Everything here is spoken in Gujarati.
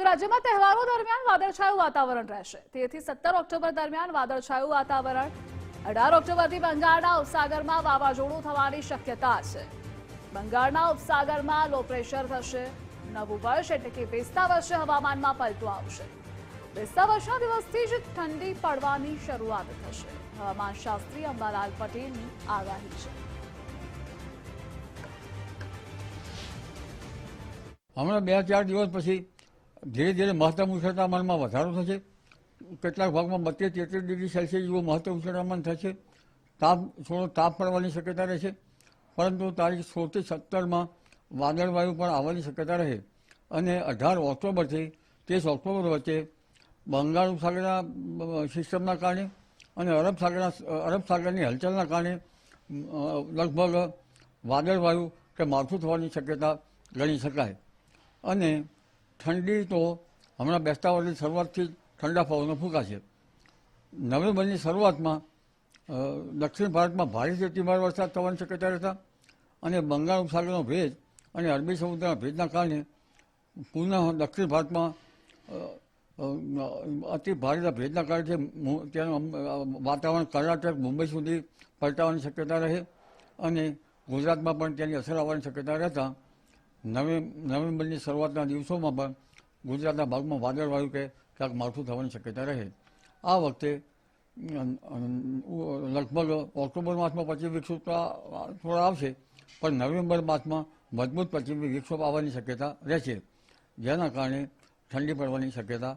તો રાજ્યમાં તહેવારો દરમિયાન વાદળછાયું વાતાવરણ રહેશે. તેથી સત્તર ઓક્ટોબર દરમિયાન વાદળછાયું વાતાવરણ, અઢાર ઓક્ટોબરથી બંગાળના ઉપસાગરમાં વાવાઝોડું થવાની શક્યતા છે. બંગાળના ઉપસાગરમાં લો પ્રેશર થશે. નવું વર્ષ એટલે કે બેસતા વર્ષે હવામાનમાં પલટો આવશે. બેસતા વર્ષના દિવસથી જ ઠંડી પડવાની શરૂઆત થશે. હવામાન શાસ્ત્રી અંબાલાલ પટેલની આગાહી છે. હમણાં બે ચાર દિવસ પછી ધીરે ધીરે મહત્તમ ઉષ્ણતામાનમાં વધારો થશે. કેટલાક ભાગમાં બત્રીસ તેત્રીસ ડિગ્રી સેલ્સિયસ જેવું મહત્તમ ઉષ્ણતામાન થશે. તાપ, થોડો તાપ પડવાની શક્યતા રહેશે. પરંતુ તારીખ સોળથી સત્તરમાં વાદળવાયુ પણ આવવાની શક્યતા રહે. અને અઢાર ઓક્ટોબરથી ત્રીસ ઓક્ટોબર વચ્ચે બંગાળ ઉપસાગરના સિસ્ટમના કારણે અને અરબ સાગરના, અરબ સાગરની હલચલના કારણે લગભગ વાદળવાયુ કે માથું થવાની શક્યતા ગણી શકાય. અને ઠંડી તો હમણાં બેસતા વર્ષની શરૂઆતથી ઠંડા પવનો ફૂંકાશે. નવેમ્બરની શરૂઆતમાં દક્ષિણ ભારતમાં ભારે ધીમાર વરસાદ થવાની શક્યતા રહેતા અને બંગાળ ઉપસાગરનો ભેજ અને અરબી સમુદ્રના ભેજના કારણે પુનઃ દક્ષિણ ભારતમાં અતિ ભારે ભેજના કારણે ત્યાંનું વાતાવરણ કર્ણાટક, મુંબઈ સુધી પલટાવાની શક્યતા રહે અને ગુજરાતમાં પણ તેની અસર આવવાની શક્યતા રહેતા નવે નવેમ્બરની શરૂઆતના દિવસોમાં પણ ગુજરાતના ભાગમાં વાદળવાયુ કે ક્યાંક માવઠું થવાની શક્યતા રહે. આ વખતે લગભગ ઓક્ટોબર માસમાં પશ્ચિમ વિક્ષોભ થોડા આવશે, પણ નવેમ્બર માસમાં મજબૂત પશ્ચિમી વિક્ષોભ આવવાની શક્યતા રહેશે. જેના કારણે ઠંડી પડવાની શક્યતા